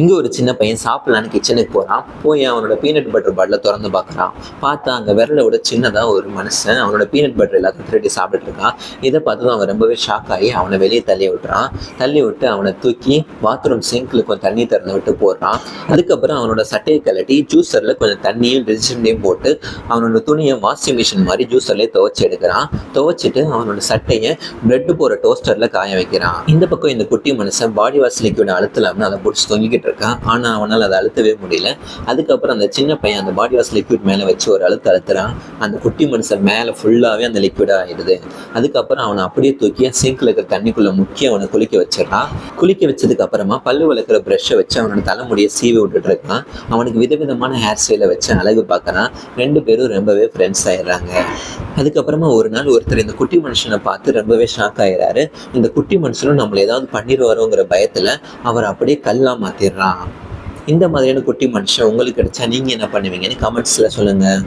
இங்கே ஒரு சின்ன பையன் சாப்பிடலான்னு கிச்சனுக்கு போகிறான் போய் அவனோட பீனட் பட்டர் பாட்டில் திறந்து பார்க்குறான். பார்த்தா அங்கே விரலை விட சின்னதாக ஒரு மனுஷன் அவனோட பீனட் பட்டர் எல்லாத்தையும் திருட்டி சாப்பிட்டுட்டு இருக்கான். இதை பார்த்து அவன் ரொம்பவே ஷாக் ஆகி அவனை வெளியே தள்ளி விட்டுறான். தள்ளி விட்டு அவனை தூக்கி பாத்ரூம் சிங்கில் கொஞ்சம் தண்ணி திறந்து விட்டு போடுறான். அதுக்கப்புறம் அவனோட சட்டையை கலட்டி ஜூஸரில் கொஞ்சம் தண்ணியும் டிசிஷன்லையும் போட்டு அவனோட துணியை வாஷிங் மிஷின் மாதிரி ஜூஸர்லேயே துவைச்சி எடுக்கிறான். துவைச்சிட்டு அவனோட சட்டையை பிரெட் போகிற டோஸ்டரில் காய வைக்கிறான். இந்த பக்கம் இந்த குட்டி மனுஷன் பாடி வாஷ் லிக்விட் அழுத்தலாம்னு அதை பிடிச்சி தொங்கிக்கிட்டு இருக்கான் ஆனால் அவனால் அதை அழுத்தவே முடியல. அதுக்கப்புறம் அந்த சின்ன பையன் அந்த பாடி வாஷ் லிக்விட் மேலே வச்சு ஒரு அழுத்த அழுத்துறான். அந்த குட்டி மனுஷன் மேலே ஃபுல்லாகவே அந்த லிக்விட் ஆகிடுது அதுக்கப்புறம் அவனை அப்படியே தூக்கி சிங்கில் இருக்கிற தண்ணிக்குள்ளே முக்கிய அவனை குளிக்க வச்சிடறான். குளிக்க வச்சதுக்கு அப்புறமா பல்லு விளக்குற ப்ரஷ்ஷை வச்சு அவனோட தலைமுடியை சீவி விட்டுட்டு இருக்கான். அவனுக்கு விதவிதமான ஹேர் ஸ்டைலை வச்சு அழகு பார்க்கறான். ரெண்டு பேரும் ரொம்பவே ஃப்ரெண்ட்ஸ் ஆயிடுறாங்க. அதுக்கப்புறமா ஒரு நாள் ஒருத்தர் இந்த குட்டி மனுஷனை பார்த்து ரொம்பவே ஷாக் ஆயிடுறாரு இந்த குட்டி மனுஷனும் நம்மளை ஏதாவது பண்ணிடுவாரோங்கிற பயத்தில் அவர் அப்படியே கல்லா பண்ணிடுறான் இந்த மாதிரியான குட்டி மனுஷன் உங்களுக்கு கிடைச்சா நீங்கள் என்ன பண்ணுவீங்கன்னு கமெண்ட்ஸில் சொல்லுங்கள்